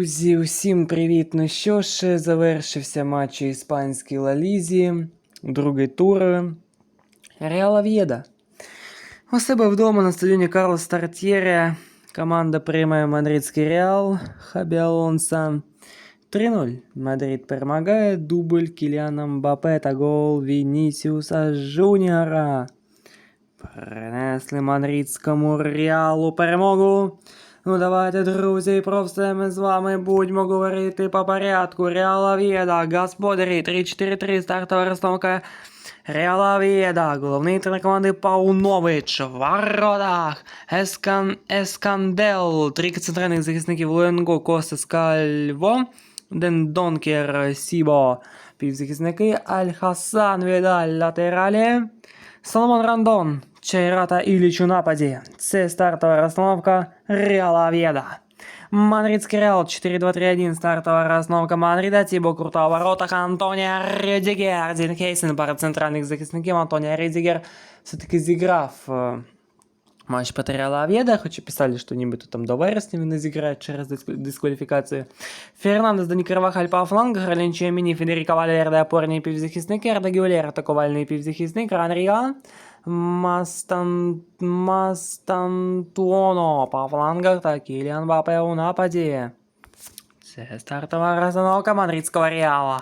Друзі, усім привіт! Ну що ж, завершився матч іспанській Лалізі, другий тур. Реал Ав'єда. У себе вдома на стадіоні Карлос Тартєря команда приймає мадридський Реал Хабі Алонса. 3-0. Мадрид перемагає дубль Кіліана Мбапе та гол Вінісіуса Жуніора. Принесли мадридському Реалу перемогу. Ну давайте, друзі, про все ми з вами будемо говорити по порядку. Реал Авєда, господарі, 3-4-3, стартова розстановка Реал Авєда, головний тренер команди Паунович, в воротах, Ескан, Ескандел, три центральних захисників Луенго, Костас Кальво, Ден Донкер, Сібо, півзахисники, Аль-Хасан, Відаль, латералі, Соломон Рандон, Чайрата Іліч у нападі. Це стартова розстановка Реала Авєда. Мадридський Реал 4-2-3-1, стартова розстановка Мадрида, Тібо Крута у воротах, Антонія Рюдігер, Дін Хейсен, пара центральних захисників, Антонія Рюдігер все-таки зіграв е, матч проти Реала Авєда, хоча писали, що нібито там до вересня він не зіграє через диск- дискваліфікацію. Фернандес, Дані Карвахаль по флангах, Ралін Чеміні, Федеріко Вальверде, опорний півзахисник, Ерда Гюлєр, атакувальний півзахисник, Ранріга, Мастан... Мастантуоно по флангах та Кіліан Бапе у нападі. Це стартова розстановка мадридського Реала.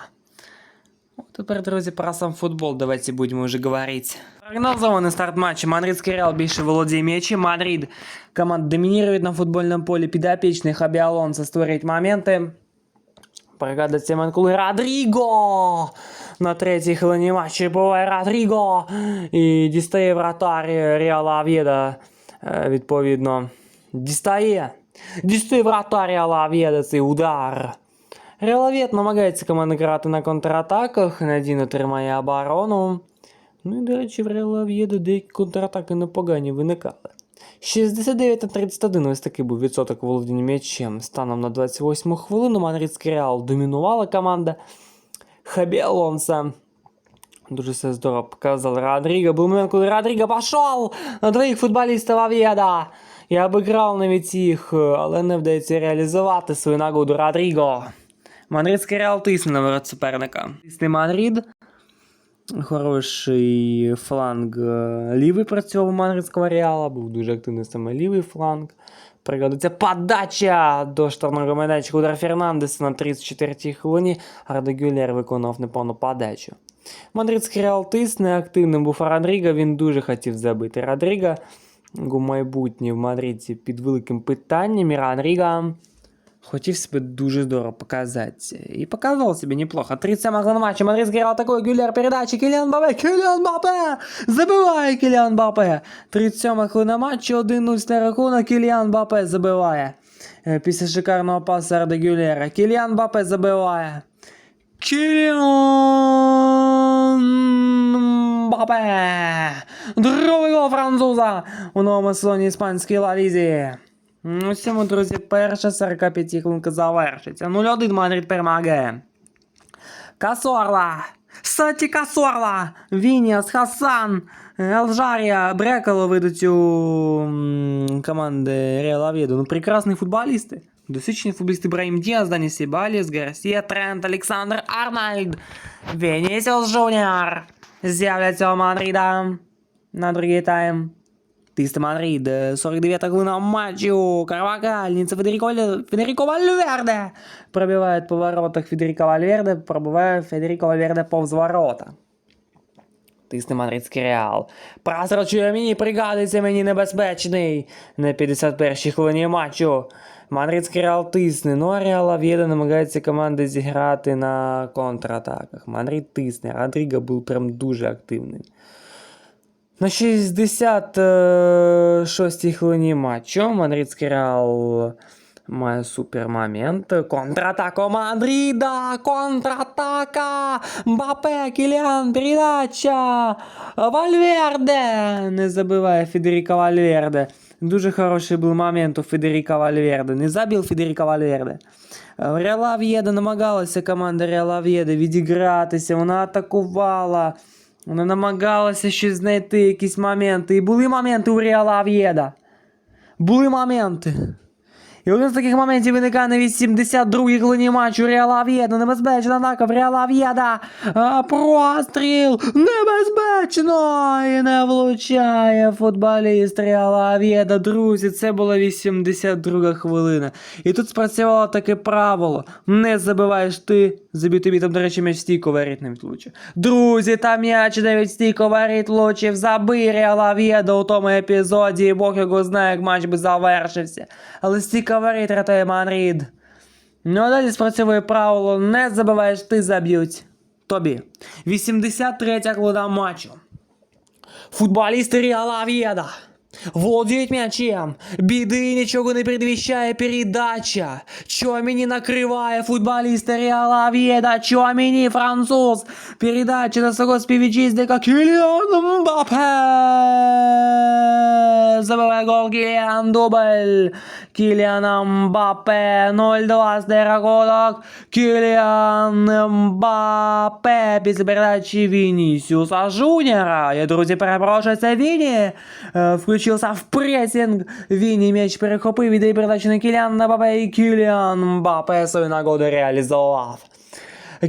Ну, Тепер, друзі, про сам футбол давайте будемо вже говорити. Прогнозований старт матча. Мадридський Реал більше володіє м'ячем. Мадрид команда домінірує на футбольному полі. Підопічний Хабі Алонсо створюють моменти. Прогадать Семен Кулы Родріго! На третій хвилині матчу буває Родріго! І дістає вратар Реала Авєда. е, Відповідно. Дістає. Дістає вратар Реала Авєда цей удар. Реал Авєд намагається команда грати на контратаках, надійно тримає оборону. Ну і, до речі, в Реал Авєда деякі контратаки непогані виникали. 69 на 31 ось такий був відсоток володіння м'ячем. Станом на 28 хвилину Мадридський Реал домінувала команда Хабі Алонса. Дуже все здорово показал Родріго. Був момент, коли Родріго пішов на двоїх футболістів Авєда. І обіграв навіть їх, але не вдається реалізувати свою нагоду Родріго. Мадридський Реал тисне на ворот суперника. Тисне Мадрид. Хороший фланг е, лівий працював у Мадридського Реала, був дуже активний саме лівий фланг. Пригодиться подача до штрафного майданчика удар Фернандеса на 34-й хвилині. Арда Гюлєр виконав неповну подачу. Мадридський Реал тисне, активним був Родріго, він дуже хотів забити Родріго. У майбутнє в Мадриді під великим питанням. І Родріго хотів себе дуже здорово показати. І показував себе неплохо. 37 хвилина матча. Мадридський Реал такой Гюлєр передачі. Кіліан Бапе, Кіліан Бапе! Забиває Кіліан Бапе. 37 хвилина матчу, 1-0 на рахунок. Кіліан Бапе забиває. Е, Після шикарного пасу Арда Гюлєра. Кіліан Бапе забиває. Кіліан Бапе! Другий гол француза у новому сезоні іспанської Ла Лізі. Ну, цьому, друзі, перша 45 хвилинка завершиться. 0-1 Мадрид перемагає. Касорла! Саті Касорла! Вініас, Хасан, Алжарія, Брекало ведуть у м, команди Реал Авєдо. Ну, прекрасні футболісти. Досвідчені футболісти Брahim Діас, Дані Сібаліс, Гарсія, Трент, Олександр Арнольд, Венісіус Жуніор з'являться у Мадрида на другий тайм. Тиста Мадрид, 49 хвилина матчу, Карвакальница, Федерико, Федерико Вальверде. Пробивает по воротах Федерико Вальверде, пробиває Федерико Вальверде повз ворота. Тисне мадридський реал. Просрочує мені, пригадується мені небезпечний. На 51-й хвилині матчу. Мадридський реал тисне, ну а Реал Авєда намагається команди зіграти на контратаках. Мадрид тисне, Родріго був прям дуже активним. На 66-й хвилині матчу Мадридський Реал має супер момент. Контратака Мадрида! Контратака! Мбапе, Кіліан, передача! Вальверде! Не забиває Федеріко Вальверде. Дуже хороший був момент у Федеріко Вальверде. Не забив Федеріко Вальверде. Реала В'єда намагалася команда Реала В'єда відігратися, вона атакувала. Вона намагалася ще знайти, якісь моменти. І були моменти у Реала Ав'єда. Були моменти. І один з таких моментів виникає на 82-й хвилині матчу Реал Ав'єда. Небезпечна атака в Реал Ав'єда. Простріл! Небезпечно! І не влучає футболіст Реал Ав'єда. Друзі, це була 82 хвилина. І тут спрацювало таке правило. Не забиваєш ти, забій тобі там, до речі, м'яч стійко не влучив. Друзі, там м'яч навіть стійко воріт влучив. Забий Реал Ав'єда у тому епізоді. І Бог його знає, як матч би завершився. Але стійко воріт рятує Манрід. Ну а далі спрацьовує правило не забиваєш, ти заб'ють. Тобі. 83 хвилина матчу. Футболісти Ріала Ав'єда володіють м'ячем. Біди нічого не предвіщає передача. Чоміні накриває футболіста Реала Ав'єда. Чоміні француз. Передача на свого співвітчизника Кіліан Мбаппе. Забиває гол Кіліан Дубль. Кіліан Мбаппе 0-2 стає рахунок. Кіліан Мбаппе після передачі Вінісіуса Жуніора. Я, друзі, перепрошую, це Віні. Е, Включився в пресінг. Віні м'яч перехопив, віддає передачу на Кіліан Мбаппе і Кіліан Мбаппе свою нагоду реалізував.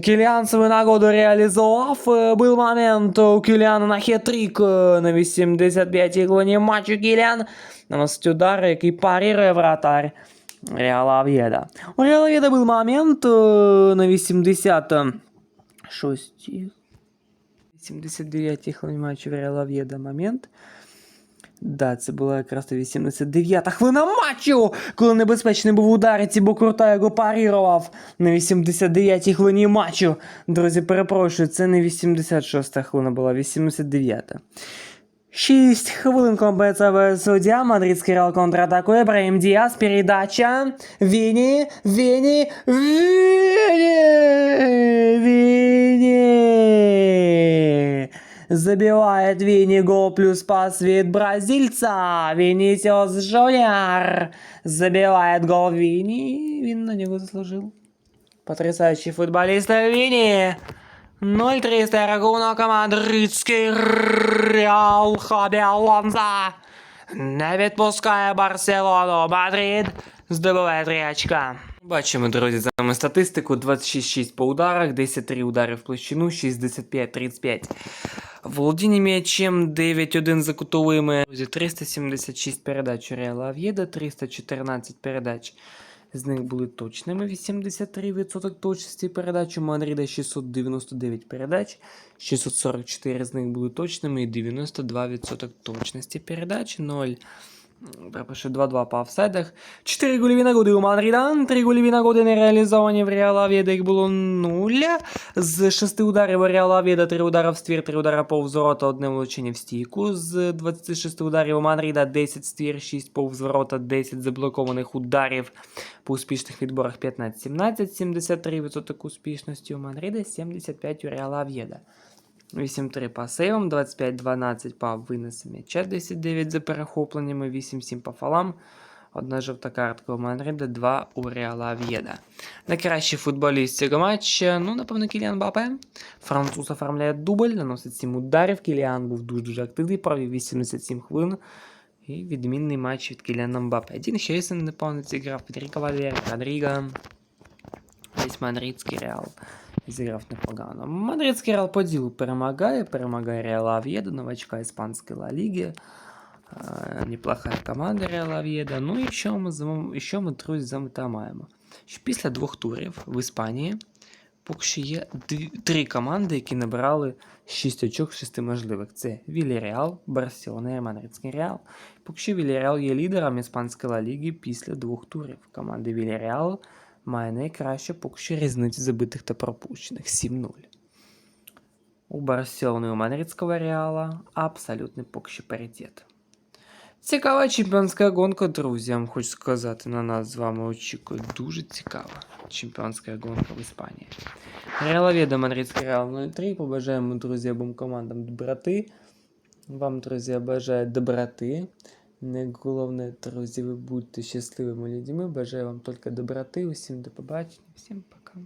Кіліан свою нагоду реалізував. Е, Був момент у Кіліана на хет-трик е, на 85-й хвилині матчу Кіліан наносить удар, який парирує вратарь Реала Ав'єда. У Реала Ав'єда був момент е, на 86 79-й хвилині матчу Реала Ав'єда момент. Да, це була якраз 89-та хвилина матчу, коли небезпечний був удар, і Тібо Крута його парірував на 89-й хвилині матчу. Друзі, перепрошую, це не 86-та хвилина була, 89-та. 6 хвилин компенсове суддя. Мадридський Реал контратакує. Брahim Діас. Передача. Віні. Віні. Віні. Забивает Винни гол плюс пас від бразильца. Вінісіос Жуніор. Забивает гол Винни. Він на нього заслужив. Потрясающий футболіст Вінні. 0-3 стає рахунок Мадридський Реал Хабі Алонзо. Не відпускає Барселону. Мадрид здобуває 3 очка. Бачимо, друзі, з вами статистику. 26-6 по ударах, 10-3 удари в площину, 65-35. Володіння м'ячем 9-1 за кутовими. Друзі, 376 передач у Реала Ав'єда, 314 передач. З них були точними 83% точності передач. У Мадрида 699 передач, 644 з них були точними і 92% точності передач. 0. Перепрошую, 2-2 по офсайдах. 4 гольові нагоди у Мадрида, 3 гольові нагоди не реалізовані в Реала Ав'єда, їх було 0. З 6 ударів у Реала Ав'єда 3 удара в ствір, 3 удара повз ворота, одне влучення в стійку. З 26 ударів у Мадрида 10 ствір, 6 повз ворота, 10 заблокованих ударів. По успішних відборах 15-17, 73% успішності у Мадрида, 75 у Реала Ав'єда. 8-3 по сейвам, 25-12 по винесу м'яча, 10-9 за перехопленнями, 8-7 по фалам. Одна жовта картка у Мадрида, 2 у Реала Ав'єда. Найкращий футболіст цього матча, ну, напевно, Кіліан Бапе. Француз оформляє дубль, наносить 7 ударів. Кіліан був дуже-дуже активний, провів 87 хвилин. І відмінний матч від Кіліана Мбапе. Один Щейсен непевно зіграв, Федеріко Валері, Родріго. Весь мадридський Реал зіграв непогано. Мадридський Реал по ділу перемагає, перемагає Реал Ав'єда, новачка іспанської Ла Ліги. Неплохая команда Реал Ав'єда. Ну і що ми, з і що ми, друзі, з вами там маємо? Що після двох турів в Іспанії поки що є три команди, які набирали 6 очок в 6 можливих. Це Вільяреал, Барселона і Мадридський Реал. Поки що Вільяреал є лідером іспанської Ла Ліги після двох турів. Команда Вільяреал має найкраще поки що різницю забитих та пропущених 7-0. У Барселони і у Мадридського Реала абсолютний поки що паритет. Цікава чемпіонська гонка, друзі, я вам хочу сказати, на нас з вами очікує дуже цікава чемпіонська гонка в Іспанії. Реал Авіда, Мадридський Реал 03. Побажаємо, друзі, обом командам доброти. Вам, друзі, я бажаю доброти. Не головне, друзі, ви будьте щасливими людьми. Бажаю вам тільки доброти. Усім до побачення. Всім пока.